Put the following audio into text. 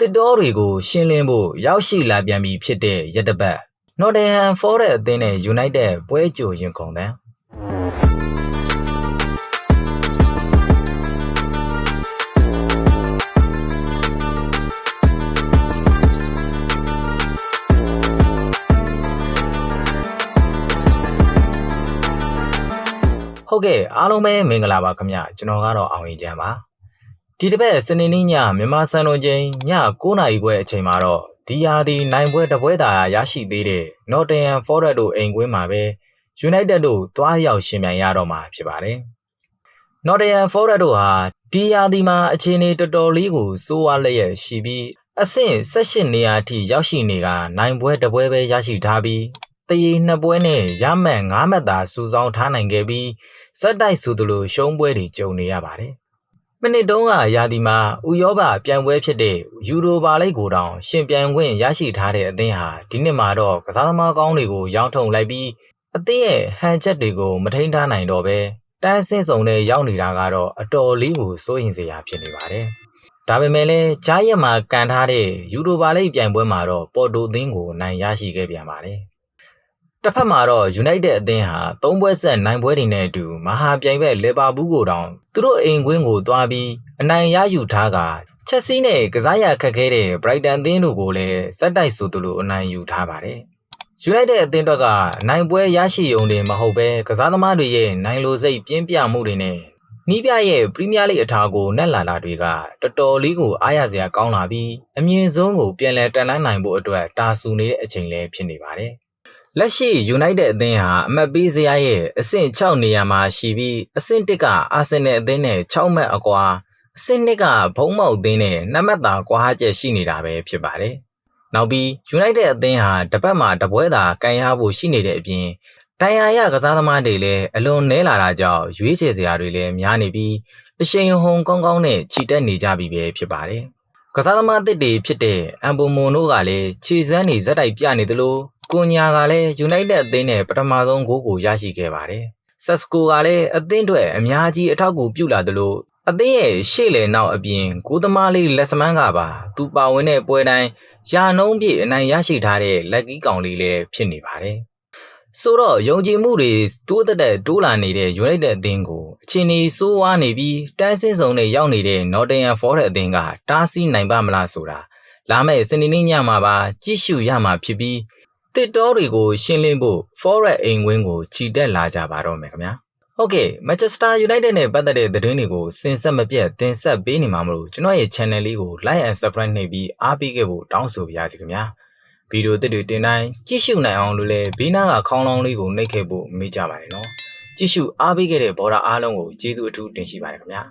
တစ်တော်တွေကိုရှင်းလင်းဖို့ရောက်ရှိလာပြန်ပြီဖြစ်တဲ့ရက်တပတ် Nottingham Forest အသင်းနဲ့ United ပွဲကြိုရင်ကုန်တယ်ဟုတ်ကဲ့အားလုံးပဲမင်္ဂလာပါခင်ဗျကျွန်တော်ကတော့အောင်ရင်ချမ်းပါ ဒီတစ်ပတ်စနေနေ့ညမြန်မာစံတော်ချိန်ည9:00နာရီခွဲအချိန်မှာတော့ဒီဟာဒီနိုင်ပွဲတစ်ပွဲသာရရှိသေးတဲ့ Nottingham Forest တို့အိမ်ကွင်းမှာပဲ United တို့တွားရောက်ရှင်ပြန်ရတော့မှာဖြစ်ပါတယ် Nottingham Forest တို့ဟာဒီဟာဒီမှာအခြေအနေတော်တော်လေးကိုစိုးဝါလျက်ရှိပြီးအဆင့်18နေရာအထိရောက်ရှိနေကနိုင်ပွဲတစ်ပွဲပဲရရှိထားပြီးတရေနှစ်ပွဲနဲ့ရမှတ်9မှတ်သာစုဆောင်းထားနိုင်ခဲ့ပြီးစက်တိုက်ဆိုသလိုရှုံးပွဲတွေကြုံနေရပါတယ်။ မိနစ်တုန်းကရာသီမှာဥရောပပြိုင်ပွဲဖြစ်တဲ့ယူရိုပါလိတ်ကိုတောင်ရှင်ပြိုင်ခွင့်ရရှိထားတဲ့အသင်းဟာဒီနှစ်မှာတော့ကစားသမားကောင်းတွေကိုရောင်းထုံလိုက်ပြီးအသင်းရဲ့ဟန်ချက်တွေကိုမထိန်းထားနိုင်တော့ပဲတန်းဆင်းစုံနဲ့ရောက်နေတာကတော့အတော်လေးကိုစိုးရင်စရာဖြစ်နေပါတယ်။ဒါပေမဲ့လည်းဂျားရက်မှာကန်ထားတဲ့ယူရိုပါလိတ်ပြိုင်ပွဲမှာတော့ပေါ်တိုအသင်းကိုနိုင်ရရှိခဲ့ပြန်ပါတယ်။ တစ်ဖက်မှာတော့ United အသင်းဟာသုံးပွဲဆက်နိုင်ပွဲတွေနဲ့အတူမဟာပြိုင်ဘက်လီဗာပူးကိုတောင်သူတို့အိမ်ကွင်းကိုသွားပြီးအနိုင်ရယူထားကချက်စီးနဲ့ကစားရခက်ခဲတဲ့ Brighton အသင်းတို့ကိုလည်းစက်တိုက်ဆိုသူလိုအနိုင်ယူထားပါတယ်။ United အသင်းတော့ကနိုင်ပွဲရရှိုံတင်မဟုတ်ပဲကစားသမားတွေရဲ့နိုင်လိုစိတ်ပြင်းပြမှုတွေနဲ့နီးပြရဲ့ပရီးမီးယားလိအထာကိုနက်လာလာတွေကတော်တော်လေးကိုအားရစရာကောင်းလာပြီးအမြင့်ဆုံးကိုပြန်လည်တက်လှမ်းနိုင်ဖို့အတွက်တာဆူနေတဲ့အချိန်လည်းဖြစ်နေပါတယ်။ လက်ရှိ United အသင်းဟာအမှတ်ပေးစရာရဲ့အဆင့်6နေရာမှာရှိပြီးအဆင့်1ကအာဆင်နယ်အသင်းနဲ့6မှတ်အကွာအဆင့်2ကဘုံမောက်အသင်းနဲ့2မှတ်သာကွာဟချက်ရှိနေတာပဲဖြစ်ပါတယ်။နောက်ပြီး United အသင်းဟာတပတ်မှာတပွဲသာကန်ရဖို့ရှိနေတဲ့အပြင်တန်ရာရကစားသမားတွေလည်းအလွန်နဲလာတာကြောင့်ရွေးချယ်စရာတွေလည်းများနေပြီးအရှိန်ဟုန်ကောင်းကောင်းနဲ့ခြိတက်နေကြပြီပဲဖြစ်ပါတယ်။ကစားသမားအသစ်တွေဖြစ်တဲ့အမ်ဘိုမွန်တို့ကလည်းခြေစွမ်းနေဇက်တိုက်ပြနေသလို ကိုညာကလည်း United အသင်းနဲ့ပထမဆုံးဂိုးကိုရရှိခဲ့ပါတယ်။ဆက်စကိုကလည်းအသင်းအတွက်အများကြီးအထောက်အကူပြုလာသလိုအသင်းရဲ့ရှေ့လေနောက်အပြင်ဂိုးသမားလေးလက်စမန်းကပါသူပါဝင်တဲ့ပွဲတိုင်းရာနှုံးပြည့်အနိုင်ရရှိထားတဲ့လက်ကီးကောင်လေးလည်းဖြစ်နေပါတယ်။ဆိုတော့ယုံကြည်မှုတွေတိုးတက်တဲ့တိုးလာနေတဲ့ United အသင်းကိုအချိန်ကြီးစိုးဝါးနေပြီးတန်းစင်းစုံနဲ့ရောက်နေတဲ့ Nottingham Forest အသင်းကတားဆီးနိုင်ပါမလားဆိုတာလာမယ့်စနေနေ့ညမှာပါကြည့်ရှုရမှာဖြစ်ပြီး တစ်တောတွေကိုရှင်းလင်းဖို့ Forest အိမ်ဝင်းကိုခြိတက်လာကြပါတော့မယ်ခင်ဗျာဟုတ်ကဲ့ Manchester United နဲ့ပတ်သက်တဲ့သတင်းတွေကိုစင်ဆက်မပြတ်တင်ဆက်ပေးနေမှာမလို့ကျွန်တော်ရဲ့ channel လေးကို like and subscribe နှိပ်ပြီးအားပေးခဲ့ဖို့တောင်းဆိုပါရစေခင်ဗျာဗီဒီယိုသစ်တွေတင်တိုင်းကြည့်ရှုနိုင်အောင်လို့လည်းဘေးနားကခေါင်းလောင်းလေးကိုနှိပ်ခဲ့ဖို့မေ့ကြပါတယ်နော်ကြည့်ရှုအားပေးခဲ့တဲ့ဘော်ဒါအားလုံးကိုကျေးဇူးအထူးတင်ရှိပါတယ်ခင်ဗျာ